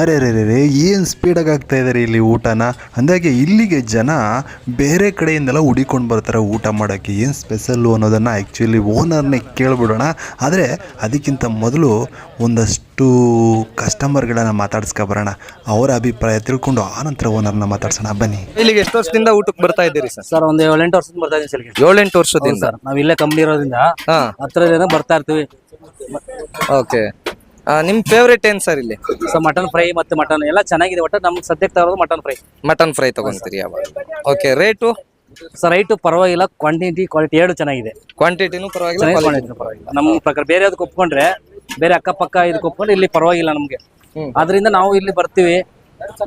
ಅರೆ ರೇ ರೇ ಏನು ಸ್ಪೀಡಾಗಿ ಆಗ್ತಾ ಇದ್ದಾರೆ ಇಲ್ಲಿ ಊಟನ? ಅಂದಾಗೆ ಇಲ್ಲಿಗೆ ಜನ ಬೇರೆ ಕಡೆಯಿಂದೆಲ್ಲ ಹುಡಿಕೊಂಡು ಬರ್ತಾರೆ ಊಟ ಮಾಡೋಕ್ಕೆ. ಏನು ಸ್ಪೆಷಲ್ಲು ಅನ್ನೋದನ್ನು ಆ್ಯಕ್ಚುಲಿ ಓನರ್ನೇ ಕೇಳಿಬಿಡೋಣ. ಆದರೆ ಅದಕ್ಕಿಂತ ಮೊದಲು ಒಂದಷ್ಟು ಕಸ್ಟಮರ್ಗಳನ್ನ ಮಾತಾಡ್ಸ್ಕೊ ಬರೋಣ. ಅವರ ಅಭಿಪ್ರಾಯ ತಿಳ್ಕೊಂಡು ಆನಂತರ ಓನರ್ನ ಮಾತಾಡ್ಸೋಣ. ಬನ್ನಿ. ಇಲ್ಲಿಗೆ ಎಷ್ಟು ವರ್ಷದಿಂದ ಊಟಕ್ಕೆ ಬರ್ತಾ ಇದ್ದೀರಿ ಸರ್? ಸರ್ ಒಂದು ಏಳೆಂಟು ವರ್ಷದಿಂದ ಬರ್ತಾ ಇದ್ದೀನಿ ಸರ್ ಇಲ್ಲಿಗೆ. ಏಳೆಂಟು ವರ್ಷದಿಂದ? ಸರ್ ನಾವು ಇಲ್ಲೇ ಕಂಪ್ನಿ ಇರೋದ್ರಿಂದ ಹಾ. ಹತ್ರದಿಂದ ಬರ್ತಾ ಇರ್ತೀವಿ. ಓಕೆ. ನಿಮ್ ಫೇವ್ರೇಟ್ ಏನ್ ಸರ್ ಇಲ್ಲಿ? ಸೊ ಮಟನ್ ಫ್ರೈ ಮತ್ತೆ ಮಟನ್ ಎಲ್ಲ ಚೆನ್ನಾಗಿದೆ ಒಟ್ಟು ನಮ್ಗೆ ಸದ್ಯಕ್ಕೆ ತರೋದು ಮಟನ್ ಫ್ರೈ ಮಟನ್ ಫ್ರೈ ತಗೊಂತೀರಿ ಯಾವಾಗ? ಓಕೆ ರೇಟು ಸರ್ ರೈಟು ಪರವಾಗಿಲ್ಲ ಕ್ವಾಂಟಿಟಿ ಕ್ವಾಲಿಟಿ ಎರಡು ಚೆನ್ನಾಗಿದೆ. ಕ್ವಾಂಟಿಟಿನೂ ಪರವಾಗಿಲ್ಲ ಚೆನ್ನಾಗಿ quality- quantity ಪರವಾಗಿಲ್ಲ. ನಮ್ಮ ಪ್ರಕಾರ ಬೇರೆ ಅದಕ್ಕೆ ಒಪ್ಕೊಂಡ್ರೆ ಬೇರೆ ಅಕ್ಕಪಕ್ಕ ಇದಕ್ಕೆ ಒಪ್ಕೊಂಡ್ರೆ ಇಲ್ಲಿ ಪರವಾಗಿಲ್ಲ ನಮ್ಗೆ. ಅದರಿಂದ ನಾವು ಇಲ್ಲಿ ಬರ್ತೀವಿ.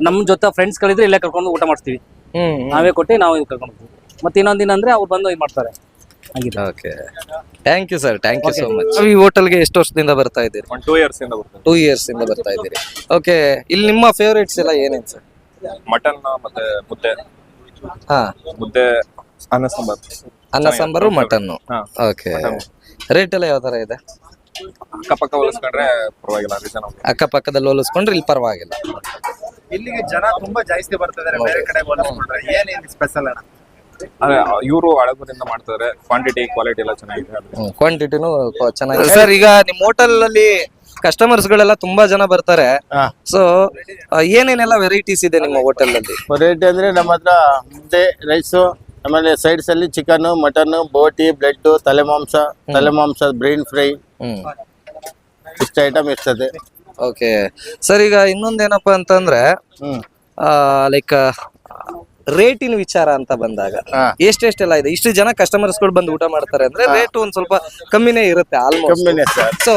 ನಮ್ಮ ಜೊತೆ ಫ್ರೆಂಡ್ಸ್ ಗಳಿದ್ರೆ ಇಲ್ಲೇ ಕರ್ಕೊಂಡು ಊಟ ಮಾಡ್ತೀವಿ. ಹ್ಮ್ ನಾವೇ ಕೊಟ್ಟು ನಾವು ಇದು ಕರ್ಕೊಂಡು ಹೋಗ್ತೀವಿ. ಮತ್ತೆ ಇನ್ನೊಂದಿನ ದಿನ ಅಂದ್ರೆ ಅವ್ರು ಬಂದು ಇದು ಮಾಡ್ತಾರೆ. Okay thank you sir thank you so much ಈ ಹೋಟೆಲ್ಗೆ ಎಷ್ಟು ವರ್ಷದಿಂದ ಬರ್ತಾ ಇದ್ದೀರಿ? ಒಂದು ಟೂ ಇಯರ್ಸ್ ಇಂದ ಬರ್ತದೆ ಟೂ ಇಯರ್ಸ್ ಇಂದ ಬರ್ತಾ ಇದ್ದೀರಿ. ಓಕೆ ಇಲ್ಲಿ ನಿಮ್ಮ ಫೇವ್ರೇಟ್ಸ್ ಎಲ್ಲ ಏನೇನು ಸರ್ ಮಟನ್ ಮತ್ತೆ ಮುದ್ದೆ. ಹಾ. ಮುದ್ದೆ ಅನ್ನ ಸಾಂಬಾರ್. ಅನ್ನ ಸಾಂಬಾರು ಮಟನ್ ಹಾ. ಓಕೆ ರೇಟ್ ಎಲ್ಲ ಯಾವ ತರ ಇದೆ? ಅಕ್ಕಪಕ್ಕ ಹೋಲಿಸ್ಕೊಂಡ್ರೆ ಪರವಾಗಿಲ್ಲ ರೀಸನಬಲ್ ಅಕ್ಕಪಕ್ಕದಲ್ಲಿ ಹೋಲಿಸ್ಕೊಂಡ್ರೆ ಇಲ್ಲಿ ಪರವಾಗಿಲ್ಲ. ಇಲ್ಲಿಗೆ ಜನ ತುಂಬಾ ಜಾಸ್ತಿ ಬರ್ತಿದ್ದಾರೆ ಬೇರೆ ಕಡೆ ಹೋಲಿಸ್ಕೊಂಡ್ರೆ. ಏನೇನು ಸ್ಪೆಷಲ್ ಅಣ್ಣ? ಇವರು ಹಳಬರಿಂದ ಮಾಡ್ತಾರೆ ಕ್ವಾಂಟಿಟಿ ಕ್ವಾಲಿಟಿ ಎಲ್ಲ ಚೆನ್ನಾಗಿದೆ. ಕ್ವಾಂಟಿಟಿನೂ ಚೆನ್ನಾಗಿದೆ. ಸರ್ ಈಗ ನಿಮ್ ಹೋಟೆಲ್ ಅಲ್ಲಿ ಕಸ್ಟಮರ್ಸ್ ಗಳೆಲ್ಲ ತುಂಬಾ ಜನ ಬರ್ತಾರೆ. ಸೊ ಏನೇನೆಲ್ಲ ವೆರೈಟೀಸ್ ಇದೆ ನಿಮ್ಮ ಹೋಟೆಲ್ ಅಲ್ಲಿ ವೆರೈಟಿ ಅಂದ್ರೆ ನಮ್ಮ ಹತ್ರ ಮುದ್ದೆ ರೈಸು ಆಮೇಲೆ ಸೈಡ್ಸ್ ಅಲ್ಲಿ ಚಿಕನ್ ಮಟನ್ ಬೋಟಿ ಬ್ಲೆಡ್ ತಲೆ ಮಾಂಸ ತಲೆ ಮಾಂಸ ಬ್ರೈನ್ ಫ್ರೈ ಹ್ಮ್. ಇಷ್ಟ ಐಟಮ್ ಇರ್ತದೆ. ಓಕೆ ಸರ್ ಈಗ ಇನ್ನೊಂದೇನಪ್ಪ ಅಂತಂದ್ರೆ ಲೈಕ್ ರೇಟಿನ ವಿಚಾರ ಅಂತ ಬಂದಾಗ. ಎಷ್ಟೆಷ್ಟೆಲ್ಲ ಇದೆ? ಇಷ್ಟು ಜನ ಕಸ್ಟಮರ್ಸ್ಗಳು ಬಂದು ಊಟ ಮಾಡ್ತಾರೆ ಅಂದ್ರೆ ರೇಟ್ ಒಂದ್ ಸ್ವಲ್ಪ ಕಮ್ಮಿನೇ ಇರುತ್ತೆ ಆಲ್ಮೋಸ್ಟ್ ಸೊ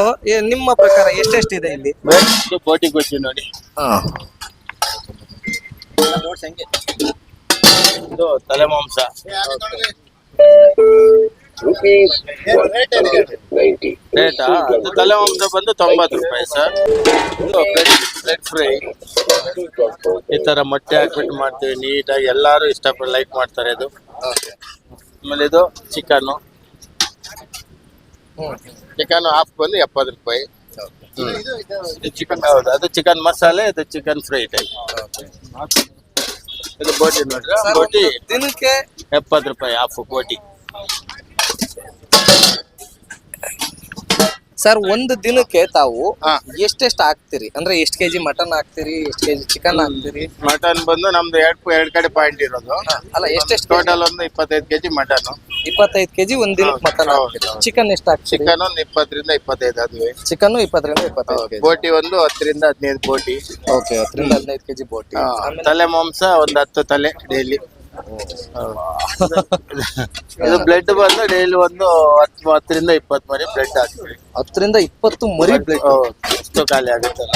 ನಿಮ್ಮ ಪ್ರಕಾರ ಎಷ್ಟೆಷ್ಟಿದೆ ಇಲ್ಲಿ? ನೋಡಿ. ತಲೆ ಮಾಂಸ ರೇಟಾ ಅದು ತಲೆ ಮಾಂಸ ಬಂದು ತೊಂಬತ್ತು ರೂಪಾಯಿ ಸರ್ ಇದು ಬ್ಲೆಡ್ ಫ್ರೈ ಈ ತರ ಮೊಟ್ಟೆ ಹಾಕ್ಬಿಟ್ಟು ಮಾಡ್ತೀವಿ ನೀಟಾಗಿ ಎಲ್ಲಾರು ಇಷ್ಟಪಟ್ಟು ಲೈಕ್ ಮಾಡ್ತಾರೆ ಇದು. ಆಮೇಲೆ ಇದು ಚಿಕನ್ ಚಿಕನ್ ಹಾಫ್ ಬಂದು ಎಪ್ಪತ್ತು ರೂಪಾಯಿ. ಚಿಕನ್ ಹೌದು ಅದು ಚಿಕನ್ ಮಸಾಲೆ ಇದು ಚಿಕನ್ ಫ್ರೈ ಟೈಪ್ ಇದು ಬೋಟಿ ನೋಡ್ರಿ ಬೋಟಿ ದಿನಕ್ಕೆ ಎಪ್ಪತ್ತು ರೂಪಾಯಿ ಹಾಫ್ ಬೋಟಿ. ಸರ್ ಒಂದು ದಿನಕ್ಕೆ ತಾವು. ಎಷ್ಟೆಷ್ಟು ಹಾಕ್ತಿರಿ? ಅಂದ್ರೆ ಎಷ್ಟು ಕೆಜಿ ಮಟನ್ ಹಾಕ್ತಿರಿ ಎಷ್ಟು ಕೆಜಿ ಚಿಕನ್ ಹಾಕ್ತಿರಿ? ಮಟನ್ ಬಂದು ನಮ್ದು ಎರಡು ಎರಡು ಕಡೆ ಪಾಯಿಂಟ್ ಇರೋದು. ಅಲ್ಲ ಎಷ್ಟೆಷ್ಟು ಟೋಟಲ್ ಒಂದು ಇಪ್ಪತ್ತೈದು ಕೆಜಿ ಮಟನ್ ಇಪ್ಪತ್ತೈದು ಕೆಜಿ ಒಂದ್ ದಿನಕ್ಕೆ ಮಟನ್ ಚಿಕನ್ ಎಷ್ಟು ಹಾಕ್ತಿರಿ? ಚಿಕನ್ ಒಂದು ಇಪ್ಪತ್ತರಿಂದ ಇಪ್ಪತ್ತೈದು ಅದುವೆ. ಚಿಕನ್ ಇಪ್ಪತ್ತರಿಂದ ಇಪ್ಪತ್ತೈದು ಬೋಟಿ ಒಂದು ಹತ್ತರಿಂದ ಹದಿನೈದು ಬೋಟಿ. ಓಕೆ ಹತ್ತರಿಂದ ಹದಿನೈದು ಕೆಜಿ ಬೋಟಿ. ತಲೆ ಮಾಂಸ ಒಂದು ಹತ್ತು ತಲೆ ಡೈಲಿ ಇದು ಬ್ಲಡ್ ಬಂದು ಡೈಲಿ ಒಂದು ಹತ್ತು ಹತ್ತರಿಂದ ಇಪ್ಪತ್ತು ಮರಿ ಬ್ಲಡ್ ಹಾಕ್ತೀವಿ. ಹತ್ತರಿಂದ ಇಪ್ಪತ್ತು ಮರಿ ಬ್ಲಡ್ ಎಷ್ಟು ಖಾಲಿ ಆಗುತ್ತಲ್ಲ?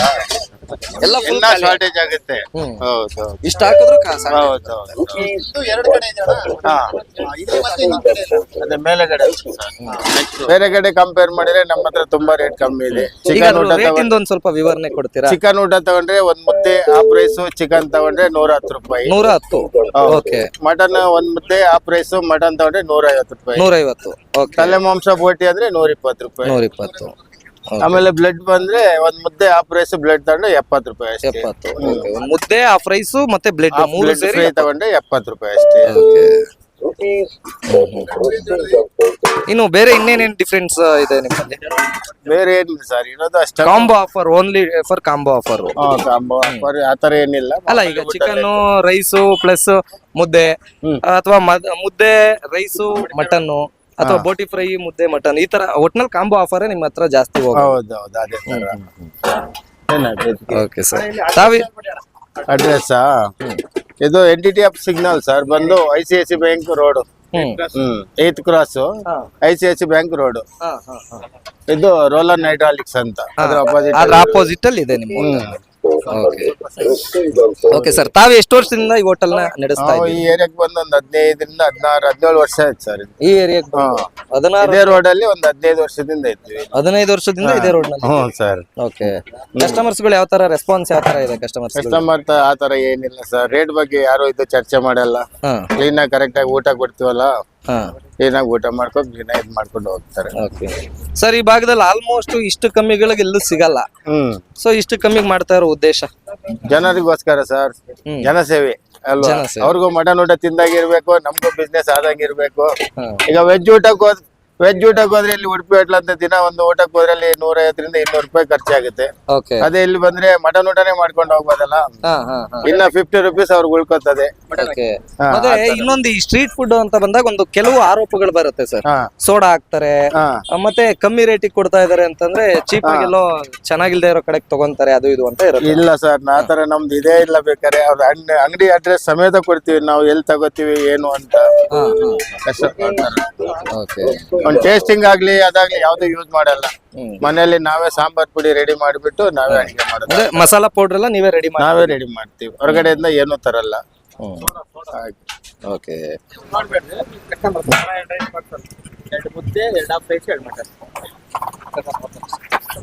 ಎಲ್ಲ ಫುಲ್ ಎಲ್ಲ ಶಾರ್ಟೇಜ್ ಆಗುತ್ತೆ. ಹೌದು ಇಷ್ಟ ಹಾಕಿದ್ರು ಕಾಸ ಹೌದು ಹೌದು. ಇದು ಎರಡು ಕಡೆ ಇದೆ ಹಾ. ಮತ್ತೆ ಇನ್ನೊಂದ್ ಕಡೆ ಇಲ್ಲ. ಅದೇ ಮೇಲೆಗಡೆ ಬೇರೆ ಕಡೆ ಕಂಪೇರ್ ಮಾಡಿದ್ರೆ ನಮ್ಮ ಹತ್ರ ತುಂಬಾ ರೇಟ್ ಕಮ್ಮಿ ಇದೆ. ಈಗ ಚಿಕನ್ ಊಟ ರೇಟ್ ತಗೊಂಡ್ರೆ ಒಂದ್ ಸ್ವಲ್ಪ ವಿವರಣೆ ಕೊಡ್ತೀರಾ? ಚಿಕನ್ ಊಟ ತಗೊಂಡ್ರೆ ಒಂದ್ ಮುದ್ದೆ ಆ ಪ್ರೈಸ್ ಚಿಕನ್ ತಗೊಂಡ್ರೆ ನೂರ ಹತ್ತು ರೂಪಾಯಿ. ನೂರ ಹತ್ತು ಓಕೆ. ಮಟನ್ ಒಂದ್ ಮುದ್ದೆ ಆ ಪ್ರೈಸ್ ಮಟನ್ ತಗೊಂಡ್ರೆ ನೂರ ಐವತ್ತು ರೂಪಾಯಿ. ನೂರ ಐವತ್ತು ಓಕೆ. ತಲೆ ಮಾಂಸ ಬೋಟಿ ಅಂದ್ರೆ ನೂರ ಇಪ್ಪತ್ತು ರೂಪಾಯಿ. ನೂರ ಇಪ್ಪತ್ತು ಆಮೇಲೆ ಬ್ಲಡ್ ಬಂದ್ರೆ ಒಂದ್ ಮುದ್ದೆ ಹಾಫ್ ರೈಸ್ ಬ್ಲಡ್ ತಗೊಂಡ್ರೆ ಎಪ್ಪತ್ತು ರೂಪಾಯಿ ಅಷ್ಟೇ. ಎಪ್ಪತ್ತು Okay. ಒಂದ್ ಮುದ್ದೆ ಹಾಫ್ ರೈಸ್ ಮತ್ತೆ ಬ್ಲಡ್ ಮೂರು ಬ್ಲಡ್ ಸೇರಿ ಫ್ರೈ ತಗೊಂಡ್ರೆ ಎಪ್ಪತ್ತು ರೂಪಾಯಿ ಅಷ್ಟೇ. Okay. ಇನ್ನು ಬೇರೆ ಇನ್ನೇನೇನು ಡಿಫ್ರೆನ್ಸ್ ಇದೆ ನಿಮ್ಮಲ್ಲಿ? ಬೇರೆ ಏನಿಲ್ಲ ಸರ್ ಇರೋದು ಅಷ್ಟೇ. Combo offer only for combo offer ಹಾ, ಕಾಂಬೋ ಆಫರ್ ಆತರ ಏನಿಲ್ಲ. ಅಲ್ಲ ಈಗ ಚಿಕನ್ ರೈಸು ಪ್ಲಸ್ ಮುದ್ದೆ. ಅಥವಾ ಮುದ್ದೆ ರೈಸು ಮಟನ್ ಅಥವಾ ಬೋಟಿ ಫ್ರೈ ಮುದ್ದೆ ಮಟನ್ ಈ ತರ ಒಟ್ನಲ್ಲಿ ಕಾಂಬೋ ಆಫರ್ ನಿಮ್ಮ ಹತ್ರ ಜಾಸ್ತಿ ಹೌದು ಅದೇ ತರ. ಏನಾಗ್ತದೆ ಓಕೆ ಸರ್ ತಾವಿ ಅಡ್ರೆಸ್ ಇದು N T T off signal sir ಬಂದು I C I C bank road hmm. Eighth cross I C I C bank road. ಇದು ರೋಲರ್ ಹೈಡ್ರಾಲಿಕ್ಸ್ ಅಂತ. ಅದ್ರ ಅಪೋಸಿಟ್ ಅದ್ರ ಆಪೋಸಿಟ್ ಅಲ್ಲಿ ಇದೆ ನಿಮ್ಮ ಓಕೆ. ಸರ್ ತಾವು ಎಷ್ಟು ವರ್ಷದಿಂದ ಈ ಹೋಟೆಲ್ನ ನಡೆಸ್ತಾ ನಾವು ಇದ್ದೀವಿ ಈ ಏರಿಯಾಕ್ ಬಂದು ಒಂದ್ ಹದಿನೈದರಿಂದ ಹದಿನಾರು ಹದಿನೇಳು ವರ್ಷ ಆಯ್ತು ಸರ್ ಈ ಏರಿಯಾಗೆ ಹದಿನಾರು ಇದೇ ರೋಡ್ ಅಲ್ಲಿ ಒಂದ್ ಹದಿನೈದು ವರ್ಷದಿಂದ ಇದ್ವಿ. ಹದಿನೈದು ವರ್ಷದಿಂದ ಇದೇ ರೋಡ್ ಹ್ಞೂ ಸರ್. ಓಕೆ. ಕಸ್ಟಮರ್ಸ್ಗಳು ಯಾವ ತರ ರೆಸ್ಪಾನ್ಸ್ ಯಾವ ತರ ಇದೆ ಕಸ್ಟಮರ್ಸ್ ಕಸ್ಟಮರ್ ಆ ತರ ಏನಿಲ್ಲ ಸರ್. ರೇಟ್ ಬಗ್ಗೆ ಯಾರು ಇದು ಚರ್ಚೆ ಮಾಡಲ್ಲ. ಕ್ಲೀನ್ ಆಗಿ ಕರೆಕ್ಟ್ ಆಗಿ ಊಟ ಕೊಡ್ತೀವಲ್ಲ? ಏನಾಗ ಊಟ ಮಾಡ್ಕೊಂಡು ದಿನ ಇದ್ ಮಾಡ್ಕೊಂಡು ಹೋಗ್ತಾರೆ. ಓಕೆ ಸರ್ ಈ ಭಾಗದಲ್ಲಿ ಆಲ್ಮೋಸ್ಟ್ ಇಷ್ಟು ಕಮ್ಮಿಗಳಿಗೆ ಎಲ್ಲೂ ಸಿಗಲ್ಲ. ಹ್ಮ್. ಸೊ ಇಷ್ಟು ಕಮ್ಮಿಗೆ ಮಾಡ್ತಾ ಇರೋ ಉದ್ದೇಶ? ಜನರಿಗೋಸ್ಕರ ಸರ್. ಜನಸೇವೆ ಅಲ್ವಾ? ಜನಸೇವೆ. ಅವ್ರಿಗೂ ಮಟನ್ ಊಟ ತಿಂದಾಗಿರ್ಬೇಕು ನಮಗೂ ಬಿಸ್ನೆಸ್ ಆದಂಗಿರ್ಬೇಕು. ಈಗ ವೆಜ್ ಊಟಕ್ಕೆ ಹೋದ್ ವೆಜ್ ಊಟಕ್ಕೆ ಹೋದ್ರೆ ಇಲ್ಲಿ ಉಡುಪಿ ಹೋಟ್ಲ್ ಅಂತ ದಿನ ಒಂದು ಊಟಕ್ಕೆ ಹೋದ್ರೆ ಅಲ್ಲಿ ನೂರೈವತ್ತರಿಂದ ಇನ್ನೂರು ರೂಪಾಯಿ ಖರ್ಚಾಗುತ್ತೆ. ಓಕೆ ಅದೇ ಇಲ್ಲಿ ಬಂದ್ರೆ ಮಟನ್ ಊಟನೇ ಮಾಡ್ಕೊಂಡು ಹೋಗ್ಬೋದಲ್ಲ? ಇನ್ನ ಫಿಫ್ಟಿ ರುಪೀಸ್ ಅವ್ರಿಗೆ ಉಳ್ಕೊತದೆ. ಓಕೆ ಮತ್ತೆ ಇನ್ನೊಂದು ಈ ಸ್ಟ್ರೀಟ್ ಫುಡ್ ಅಂತ ಬಂದಾಗ ಒಂದು ಕೆಲವು ಆರೋಪಗಳು ಬರುತ್ತೆ ಸರ್ ಹಾ. ಸೋಡಾ ಹಾಕ್ತಾರೆ. ಮತ್ತೆ ಕಮ್ಮಿ ರೇಟಿಗೆ ಕೊಡ್ತಾ ಇದಾರೆ ಅಂತಂದ್ರೆ ಚೀಪ್ ಎಲ್ಲೋ ಚೆನ್ನಾಗಿಲ್ದೇ ಇರೋ ಕಡೆಗೆ ತಗೊಂತಾರೆ ಅದು ಇದು ಅಂತ ಇರುತ್ತೆ. ಇಲ್ಲ ಸರ್ ನಾ ತರ ನಮ್ದು ಇದೇ ಇಲ್ಲ ಬೇಕಾರೆ ಅವ್ರ ಅಂಗಡಿ ಅಡ್ರೆಸ್ ಸಮೇತ ಕೊಡ್ತೀವಿ. ನಾವು ಎಲ್ಲಿ ತಗೋತೀವಿ ಏನು ಅಂತ. ಕಷ್ಟ ಓಕೆ ಒಂದ್ ಟೇಸ್ಟಿಂಗ್ ಆಗ್ಲಿ ಅದಾಗ್ಲಿ ಯಾವ್ದು ಯೂಸ್ ಮಾಡಲ್ಲ. ಮನೆಯಲ್ಲಿ ನಾವೇ ಸಾಂಬಾರ್ ಪುಡಿ ರೆಡಿ ಮಾಡಿಬಿಟ್ಟು ನಾವೇ ಅಡಿಗೆ ಮಾಡೋದು. ಅಂದ್ರೆ ಮಸಾಲಾ ಪೌಡರ್ ಎಲ್ಲ ನೀವೇ ರೆಡಿ ಮಾಡಿ ನಾವೇ ರೆಡಿ ಮಾಡ್ತೀವಿ. ಹೊರಗಡೆಯಿಂದ ಏನೂ ತರಲ್ಲ. ಓಕೆ.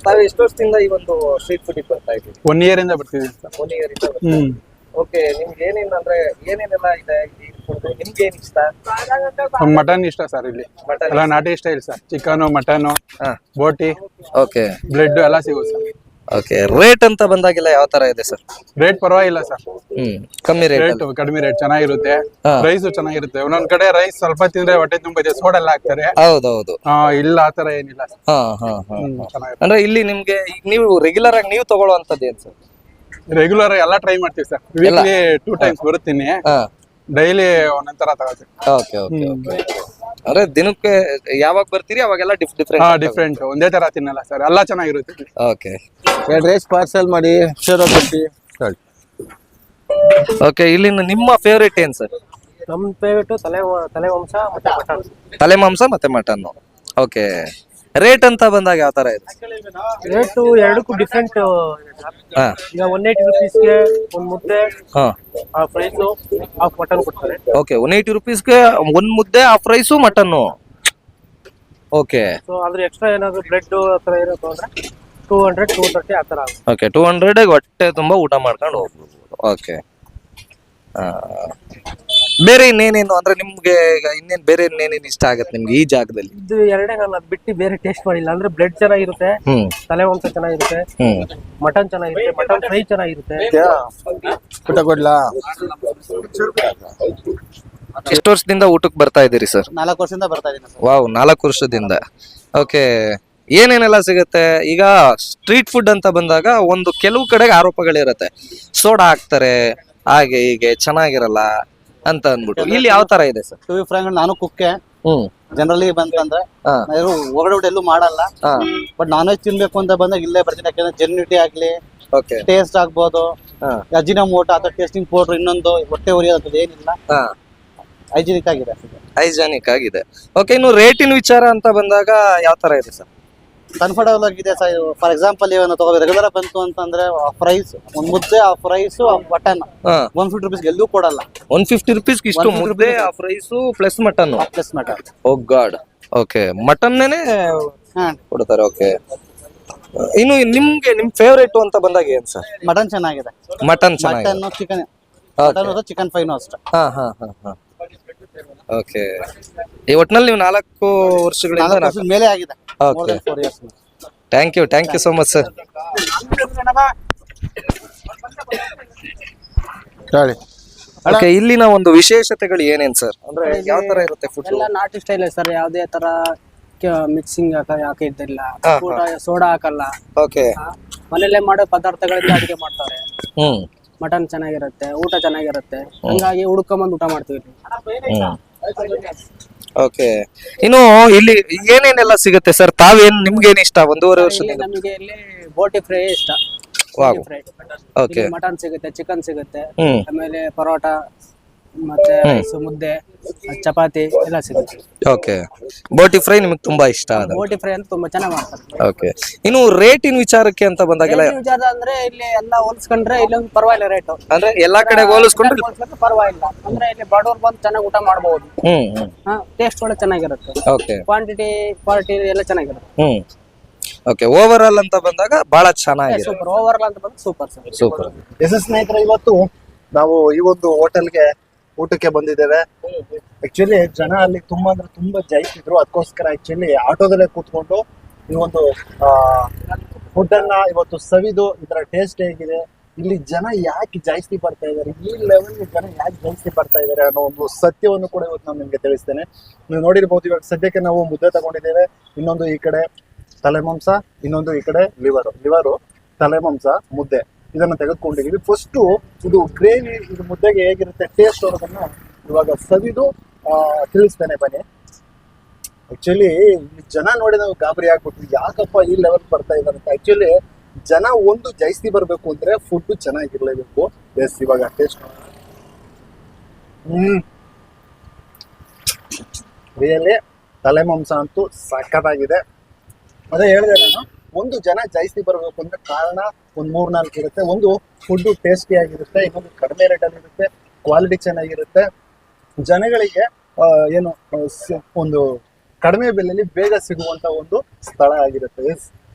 ತಾವು ಎಷ್ಟು ವರ್ಷದಿಂದ ಈ ಒಂದು ಸ್ಟ್ರೀಟ್ ಫುಡ್ ಬರ್ತಾ ಇದ್ದೀವಿ. ಒನ್ ಇಯರ್ ಇಂದ ಬರ್ತೀವಿ ಸರ್ ಒನ್ ಇಯರ್ ಇಂದ ಹ್ಮ್. ಓಕೆ ನಿಮ್ಗೆ ಏನೇನು ಅಂದ್ರೆ ಏನೇನೆಲ್ಲ ಇದೆ ಈ food? ನಿಮ್ಗೆ ಏನ್ ಇಷ್ಟ? ಮಟನ್ ಇಷ್ಟ ಸರ್ ಇಲ್ಲಿ. ಅಲ್ಲ ಎಲ್ಲ ನಾಟಿ ಸ್ಟೈಲ್ ಸರ್ ಚಿಕನ್ ಮಟನ್ ಬೋಟಿ ಓಕೆ ಬ್ರೆಡ್ ಎಲ್ಲ ಸಿಗುತ್ತೆ ಸರ್ ಓಕೆ ರೇಟ್ ಅಂತ ಬಂದಾಗೆಲ್ಲ ಯಾವ ತರ ಇದೆ ಸರ್ ರೇಟ್ ಪರವಾಗಿಲ್ಲ ಸರ್ ಹ್ಮ್ ಕಮ್ಮಿ ರೇಟ್ ರೇಟ್ ಕಡಿಮೆ ರೇಟ್ ಚೆನ್ನಾಗಿರುತ್ತೆ. ಹಾ. ರೈಸ್ ಚೆನ್ನಾಗಿರುತ್ತೆ. ಒಂದೊಂದ್ ಕಡೆ ರೈಸ್ ಸ್ವಲ್ಪ ತಿಂದ್ರೆ ಹೊಟ್ಟೆ ತುಂಬಿದೆ ಸೋಡೆಲ್ಲ ಹಾಕ್ತಾರೆ. ಹೌದೌದು. ಆ, ಇಲ್ಲ ಆತರ ಏನಿಲ್ಲ ಸರ್ ಹಾ ಹಾ ಹಾ ಹ್ಮ್, ಚೆನ್ನಾಗಿರುತ್ತೆ. ಅಂದ್ರೆ ಇಲ್ಲಿ ನಿಮ್ಗೆ ಈಗ ನೀವು ರೆಗ್ಯುಲರ್ ಆಗಿ ನೀವು ತಗೊಳ್ಳುವಂತದ್ದು ಏನ್ ಸರ್ ರೆಗ್ಯುಲರ್ ಎಲ್ಲ ಟ್ರೈ ಮಾಡ್ತೀವಿ ಸರ್ ವೀಕ್ಲಿ ಟೂ ಟೈಮ್ಸ್ ಬರುತ್ತೀನಿ. ಹಾ. ಡೈಲಿ ಒಂದೊಂದ್ ತರ ತಗೋತೀವಿ ಓಕೆ ಓಕೆ ಓಕೆ ಅಂದ್ರೆ ದಿನಕ್ಕೆ ಯಾವಾಗ ಬರ್ತೀರಿ ಅವಾಗೆಲ್ಲ ಡಿಫ್ ಹಾ ಡಿಫ್ರೆಂಟ್ ಡಿಫ್ರೆಂಟ್ ಒಂದೇ ತರ ತಿನ್ನಲ್ಲ ಸರ್ ಎಲ್ಲ ಚೆನ್ನಾಗಿರುತ್ತೆ. ಓಕೆ ಎರಡು ರೈಸ್ ಪಾರ್ಸಲ್ ಮಾಡಿ ಶೇರ್ ಆಗಿ ಓಕೆ ಇಲ್ಲಿನ ನಿಮ್ಮ ಫೇವ್ರೇಟ್ ಏನ್ ಸರ್ ನಮ್ಮ ಫೇವ್ರೇಟು ತಲೆ ತಲೆ ಮಾಂಸ ಮತ್ತೆ ಮಟನ್. ತಲೆ ಮಾಂಸ ಮತ್ತೆ ಮಟನ್ ಓಕೆ ರೇಟ್ ಅಂತ ಬಂದಾಗ ಯಾವ ತರ ಇದೆ? ರೇಟು ಎರಡಕ್ಕೂ ಡಿಫ್ರೆಂಟ್ ಈಗ ಒನ್ ಏಯ್ಟಿ ರುಪೀಸ್ಗೆ ಒಂದು ಮುದ್ದೆ ಹಾ. ಹಾಫ್ ಮಟನ್ ಕೊಡ್ತಾರೆ. ಓಕೆ ಒನ್ ಏಯ್ಟಿ ರುಪೀಸ್ಗೆ ಒಂದ್ ಮುದ್ದೆ half rice mutton okay so ಅದ್ರ ಎಕ್ಸ್ಟ್ರಾ ಏನಾದ್ರು ಬ್ರೆಡ್ ಆ ಥರ ಏನಾದ್ರು ಅಂದ್ರೆ ಟೂ ಹಂಡ್ರೆಡ್ ಟೂ ತರ್ಟಿ ಆ ಥರ ಆಗುತ್ತೆ. ಓಕೆ ಟೂ ಹಂಡ್ರೆಡ್ ಹೊಟ್ಟೆ ತುಂಬಾ ಊಟ ಮಾಡ್ಕೊಂಡು ಹೋಗ್ಬೋದು. ಓಕೆ ಬೇರೆ ಇನ್ನೇನೇನು ಅಂದ್ರೆ ನಿಮ್ಗೆ ಈಗ ಇನ್ನೇನ್ ಬೇರೆ ಇನ್ನೇನೇನು ಇಷ್ಟ ಆಗತ್ತೆ ನಿಮ್ಗೆ ಈ ಜಾಗದಲ್ಲಿ? ಇದು ಎರಡೇ ನಾನು ಅದ್ ಬಿಟ್ಟು ಬೇರೆ ಟೇಸ್ಟ್ ಮಾಡಿಲ್ಲ. ಅಂದ್ರೆ ಬ್ಲಡ್ ಚೆನ್ನಾಗಿರುತ್ತೆ ಹ್ಮ್. ತಲೆ ಮಾಂಸ ಚೆನ್ನಾಗಿರುತ್ತೆ ಹ್ಮ್. ಮಟನ್ ಚೆನ್ನಾಗಿರುತ್ತೆ ಮಟನ್ ಫ್ರೈ ಚೆನ್ನಾಗಿರುತ್ತೆ. ಊಟ ಕೊಡ್ಲಾ? ಎಷ್ಟು ವರ್ಷದಿಂದ ಊಟಕ್ಕೆ ಬರ್ತಾ ಇದ್ದೀರಿ ಸರ್? ನಾಲ್ಕು ವರ್ಷದಿಂದ ಬರ್ತಾ ಇದೀನಿ ಸರ್. ವಾವ್ ನಾಲ್ಕು ವರ್ಷದಿಂದ. ಓಕೆ ಏನೇನೆಲ್ಲ ಸಿಗುತ್ತೆ? ಈಗ ಸ್ಟ್ರೀಟ್ ಫುಡ್ ಅಂತ ಬಂದಾಗ ಒಂದು ಕೆಲವು ಕಡೆಗೆ ಆರೋಪಗಳಿರುತ್ತೆ. ಸೋಡಾ ಹಾಕ್ತಾರೆ ಹಾಗೆ ಹೀಗೆ ಚೆನ್ನಾಗಿರಲ್ಲ. ಅಂತ ಅಂದ್ಬಿಟ್ಟು. ಇಲ್ಲಿ ಯಾವ ತರ ಇದೆ ಸರ್? ಟು ಫ್ರಾಂಕ್ ನಾನು ಕುಕ್ಕೆ. ಹ್ಮ್. ಜನರಲಿ ಬಂತಂದ್ರೆ ಹಾ. ನಾನು ಹೊರಗಡೆ ಎಲ್ಲೂ ಮಾಡಲ್ಲ. ಹಾ. ಬಟ್ ನಾನ್ ವೆಜ್ ತಿನ್ಬೇಕು ಅಂತ ಬಂದಾಗ ಇಲ್ಲೇ ಬರ್ತೀನಿ. ಯಾಕಂದ್ರೆ ಜೆನ್ಯೂಟಿ ಆಗ್ಲಿ ಓಕೆ ಟೇಸ್ಟ್ ಆಗ್ಬೋದು. ಅಜಿನ ಮೋಟ ಅಥವಾ ಟೇಸ್ಟಿಂಗ್ ಪೌಡರ್ ಇನ್ನೊಂದು ಹೊಟ್ಟೆ ಉರಿಯೋದು ಏನಿಲ್ಲ. ಹಾ. ಹೈಜಿನಿಕ್ ಆಗಿದೆ. ಹೈಜಾನಿಕ್ ಆಗಿದೆ. ಓಕೆ ಇನ್ನು ರೇಟಿನ ವಿಚಾರ ಅಂತ ಬಂದಾಗ ಯಾವ ತರ ಇದೆ ಸರ್? ಕಂಫರ್ಟಬಲ್ ಆಗಿದೆ ಫಾರ್ ಎಕ್ಸಾಂಪಲ್ ಇವನ್ನ ತಗೋಬೇಕು. ರೆಗ್ಯುಲರ್ ಬಂತು ಅಂತಂದ್ರೆ ಪ್ರೈಸ್ ಒಂದ್ ಮುದ್ದೆ ಆ price mutton one fifty rupees ಎಲ್ಲೂ ಕೊಡಲ್ಲ. ಒನ್ ಫಿಫ್ಟಿ ರುಪೀಸ್ ಇಷ್ಟು 150 ಮುದ್ದೆ ಆ price plus mutton plus mutton oh god okay mutton ನೇನೆ ಕೊಡ್ತಾರೆ ಓಕೆ ಇನ್ನು ನಿಮ್ಗೆ ನಿಮ್ ಫೇವ್ರೇಟ್ ಅಂತ ಬಂದಾಗ ಏನ್ ಸರ್? ಮಟನ್ ಚೆನ್ನಾಗಿದೆ. ಮಟನ್ ಚೆನ್ನಾಗಿದೆ. Mutton chicken. Mutton chicken fine ಅಷ್ಟೇ. ಹಾ ಹಾ ಹಾ ಹಾ. ಓಕೆ ಈ ಒಟ್ನಲ್ಲಿ ನೀವು ನಾಲ್ಕು ವರ್ಷಗಳಿಂದ ಮೇಲೆ ಆಗಿದೆ. Okay thank you thank you so much sir ಹೇಳಿ. ಓಕೆ ಇಲ್ಲಿನ ಒಂದು ವಿಶೇಷತೆಗಳು ಏನೇನು ಸರ್ ಅಂದ್ರೆ ಯಾವ ತರ ಇರುತ್ತೆ ಫುಡ್ ಎಲ್ಲ ನಾಟಿ ಸ್ಟೈಲ್ ಸರ್ ಯಾವುದೇ ತರ ಮಿಕ್ಸಿಂಗ್ ಹಾಕಿದ್ದಿಲ್ಲ ಇದ್ದಿಲ್ಲ. ಊಟ ಸೋಡಾ ಹಾಕಲ್ಲ. ಓಕೆ ಮನೆಯಲ್ಲೇ ಮಾಡೋ ಪದಾರ್ಥಗಳಿಂದ ಅಡಿಗೆ ಮಾಡ್ತಾರೆ. ಹ್ಮ್. ಮಟನ್ ಚೆನ್ನಾಗಿರುತ್ತೆ ಊಟ ಚೆನ್ನಾಗಿರುತ್ತೆ. ಹಂಗಾಗಿ ಹುಡ್ಕೊಂಬಂದು ಊಟ ಮಾಡ್ತೀವಿ ಓಕೆ ಇನ್ನು ಇಲ್ಲಿ ಏನೇನೆಲ್ಲ ಸಿಗುತ್ತೆ ಸರ್ ತಾವೇನ್ ನಿಮ್ಗೇನ್ ಇಷ್ಟ ಒಂದೂವರೆ ಇಲ್ಲಿ ವರ್ಷದಿಂದ? ನಮಗೆ ಇಲ್ಲಿ ಬೋಟಿ ಫ್ರೈ ಇಷ್ಟ. ಫ್ರೈ ಮಟನ್ ಸಿಗುತ್ತೆ ಚಿಕನ್ ಸಿಗುತ್ತೆ ಹ್ಮ್. ಆಮೇಲೆ ಪರೋಟ. ಮತ್ತೆ ರೈಸ್ ಮುದ್ದೆ ಚಪಾತಿ ಎಲ್ಲ ಸಿಗುತ್ತೆ. ಓಕೆ. ಬೋಟಿ ಫ್ರೈ ನಿಮಗೆ ತುಂಬಾ ಇಷ್ಟ ಅದ ಬೋಟಿ ಫ್ರೈ ಅಂತ ತುಂಬಾ ಚೆನ್ನಾಗಿ ಮಾಡ್ತಾರೆ. ಓಕೆ. ಇನ್ನು ರೇಟಿನ ವಿಚಾರಕ್ಕೆ ಅಂತ ಬಂದಾಗೆಲ್ಲ ರೇಟಿನ ವಿಚಾರ ಅಂದ್ರೆ ಇಲ್ಲಿ ಎಲ್ಲ ಹೋಲಿಸ್ಕೊಂಡ್ರೆ ಇಲ್ಲೊಂದು ಪರವಾಗಿಲ್ಲ ರೇಟು ಅಂದ್ರೆ ಎಲ್ಲಾ ಕಡೆ ಹೋಲಿಸ್ಕೊಂಡ್ರೆ ಪರವಾಗಿಲ್ಲ. ಅಂದ್ರೆ ಇಲ್ಲಿ ಬಡವ್ರು ಬಂದು ಚೆನ್ನಾಗಿ ಊಟ ಮಾಡಬಹುದು ಹ್ಮ್ ಹ್ಮ್. ಟೇಸ್ಟ್ ಕೂಡ ಚೆನ್ನಾಗಿರುತ್ತೆ. ಓಕೆ. ಕ್ವಾಂಟಿಟಿ ಕ್ವಾಲಿಟಿ ಎಲ್ಲ ಚೆನ್ನಾಗಿರುತ್ತೆ. ಹ್ಮ್. ಓಕೆ ಓವರ್ ಆಲ್ ಅಂತ ಬಂದಾಗ ಬಹಳ ಚೆನ್ನಾಗಿದೆ. ಸೂಪರ್ ಓವರ್ ಅಂತ ಬಂದು ಸೂಪರ್ ಸರ್ ಸೂಪರ್ ಎಸ್ ಸ್ನೇಹಿತರೆ ಇವತ್ತು ನಾವು ಈ ಒಂದು ಹೋಟೆಲ್ಗೆ ಊಟಕ್ಕೆ ಬಂದಿದ್ದೇವೆ. ಆಕ್ಚುಲಿ ಜನ ಅಲ್ಲಿ ತುಂಬಾ ಅಂದ್ರೆ ತುಂಬಾ ಜೈಸಿದ್ರು ಅದಕ್ಕೋಸ್ಕರ ಆಕ್ಚುಲಿ ಆಟೋದಲ್ಲೇ ಕೂತ್ಕೊಂಡು ಈ ಒಂದು ಫುಡ್ ಅನ್ನ ಇವತ್ತು ಸವಿದು ಇದರ ಟೇಸ್ಟ್ ಹೇಗಿದೆ. ಇಲ್ಲಿ ಜನ ಯಾಕೆ ಜಾಸ್ತಿ ಬರ್ತಾ ಇದ್ದಾರೆ? ಈ ಲೆವೆಲ್ ಜನ ಯಾಕೆ ಜಾಸ್ತಿ ಬರ್ತಾ ಇದ್ದಾರೆ ಅನ್ನೋ ಒಂದು ಸತ್ಯವನ್ನು ಕೂಡ ಇವತ್ತು ನಾನು ನಿಮ್ಗೆ ತಿಳಿಸ್ತೇನೆ. ನೀವು ನೋಡಿರ್ಬೋದು, ಇವಾಗ ಸದ್ಯಕ್ಕೆ ನಾವು ಮುದ್ದೆ ತಗೊಂಡಿದ್ದೇವೆ. ಇನ್ನೊಂದು ಈ ಕಡೆ ತಲೆಮಾಂಸ, ಇನ್ನೊಂದು ಈ ಕಡೆ ಲಿವರು ಲಿವರು ತಲೆಮಾಂಸ, ಮುದ್ದೆ. ಇದನ್ನ ತೆಗೆದುಕೊಂಡಿದೀವಿ ಫಸ್ಟು ಇದು ಗ್ರೇವಿ, ಇದು ಮುದ್ದೆಗೆ ಹೇಗಿರುತ್ತೆ ಟೇಸ್ಟ್ ಅನ್ನೋದನ್ನ ಇವಾಗ ಸವಿದು ತಿಳಿಸ್ತೇನೆ ಬನ್ನಿ. ಆಕ್ಚುಲಿ ಜನ ನೋಡಿ ನಾವು ಗಾಬರಿ ಆಗ್ಬಿಟ್ಟು ಯಾಕಪ್ಪ ಈ ಲೆವೆಲ್ ಬರ್ತಾ ಇದ್ದಾರೆ ಆಕ್ಚುಲಿ ಜನ ಒಂದು ಜಾಸ್ತಿ ಬರಬೇಕು ಅಂದ್ರೆ ಫುಡ್ ಚೆನ್ನಾಗಿರ್ಲೇಬೇಕು. ಎಸ್ ಇವಾಗ ಟೇಸ್ಟ್ ಹ್ಮ್. ರಿಯಲಿ ತಲೆ ಮಾಂಸ ಅಂತೂ ಸಖತ್ತಾಗಿದೆ. ಅದೇ ಹೇಳಿದೆ ನಾನು. ಒಂದು ಜನ ಜಾಸ್ತಿ ಬರಬೇಕು ಅಂದ್ರೆ ಕಾರಣ ಒಂದು ಮೂರ್ ನಾಲ್ಕು ಇರುತ್ತೆ. ಒಂದು ಫುಡ್ ಟೇಸ್ಟಿ ಆಗಿರುತ್ತೆ, ಇನ್ನೊಂದು ಕಡಿಮೆ ರೇಟಲ್ಲಿ ಇರುತ್ತೆ ಕ್ವಾಲಿಟಿ ಚೆನ್ನಾಗಿರುತ್ತೆ. ಜನಗಳಿಗೆ ಏನು ಒಂದು ಕಡಿಮೆ ಬೆಲೆಯಲ್ಲಿ ಬೇಗ ಸಿಗುವಂತ ಒಂದು ಸ್ಥಳ ಆಗಿರುತ್ತೆ.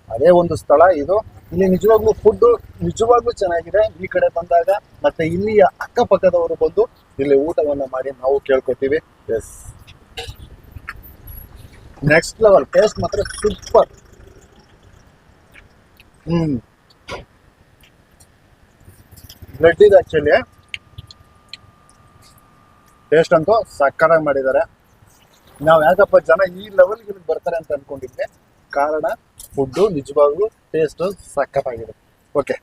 ಅದೇ ಒಂದು ಸ್ಥಳ ಇದು. ಇಲ್ಲಿ ನಿಜವಾಗ್ಲೂ ಫುಡ್ ನಿಜವಾಗ್ಲೂ ಚೆನ್ನಾಗಿದೆ. ಈ ಕಡೆ ಬಂದಾಗ ಮತ್ತೆ ಇಲ್ಲಿಯ ಅಕ್ಕಪಕ್ಕದವರು ಬಂದು ಇಲ್ಲಿ ಊಟವನ್ನ ಮಾಡಿ ನಾವು ಕೇಳ್ಕೊತೀವಿ. ಎಸ್. ನೆಕ್ಸ್ಟ್ ಲೆವೆಲ್ ಟೇಸ್ಟ್ ಮಾತ್ರ ಸೂಪರ್ ಹ್ಮ್. ಬ್ಲಡ್ ಇದೆ ಆಕ್ಚುಲಿ ಟೇಸ್ಟ್ ಅಂತೂ ಸಕ್ಕರಾಗಿ ಮಾಡಿದ್ದಾರೆ. ನಾವು ಯಾಕಪ್ಪ ಜನ ಈ ಲೆವೆಲ್ಗೆ ಬರ್ತಾರೆ ಅಂತ ಅನ್ಕೊಂಡಿದ್ವಿ, ಕಾರಣ ಫುಡ್ಡು ನಿಜವಾಗ್ಲೂ ಟೇಸ್ಟ್ ಸಕ್ಕತ್ತಾಗಿದೆ. ಓಕೆ